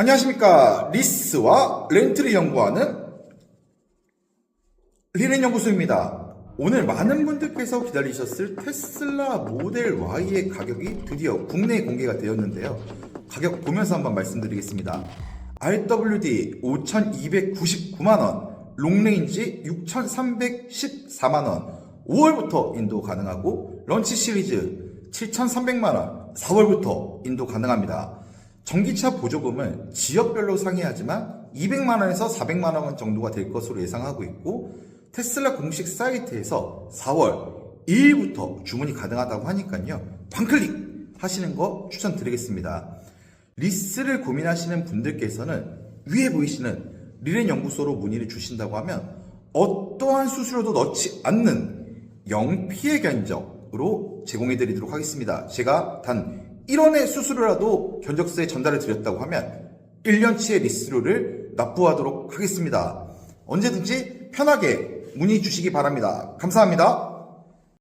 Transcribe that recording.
안녕하십니까. 리스와 렌트를 연구하는 리렌 연구소입니다. 오늘 많은 분들께서 기다리셨을 테슬라 모델 Y의 가격이 드디어 국내에 공개가 되었는데요. 가격 보면서 한번 말씀드리겠습니다. RWD 5,299만원, 롱레인지 6,314만원, 5월부터 인도 가능하고, 런치 시리즈 7,300만원, 4월부터 인도 가능합니다. 전기차 보조금은 지역별로 상이하지만 200만 원에서 400만 원 정도가 될 것으로 예상하고 있고 테슬라 공식 사이트에서 4월 2일부터 주문이 가능하다고 하니까요. 반클릭 하시는 거 추천드리겠습니다. 리스를 고민하시는 분들께서는 위에 보이시는 리렌 연구소로 문의를 주신다고 하면 어떠한 수수료도 넣지 않는 영피해 견적으로 제공해 드리도록 하겠습니다. 제가 단 1원의 수수료라도 견적서에 전달을 드렸다고 하면 1년치의 리스료를 납부하도록 하겠습니다. 언제든지 편하게 문의 주시기 바랍니다. 감사합니다.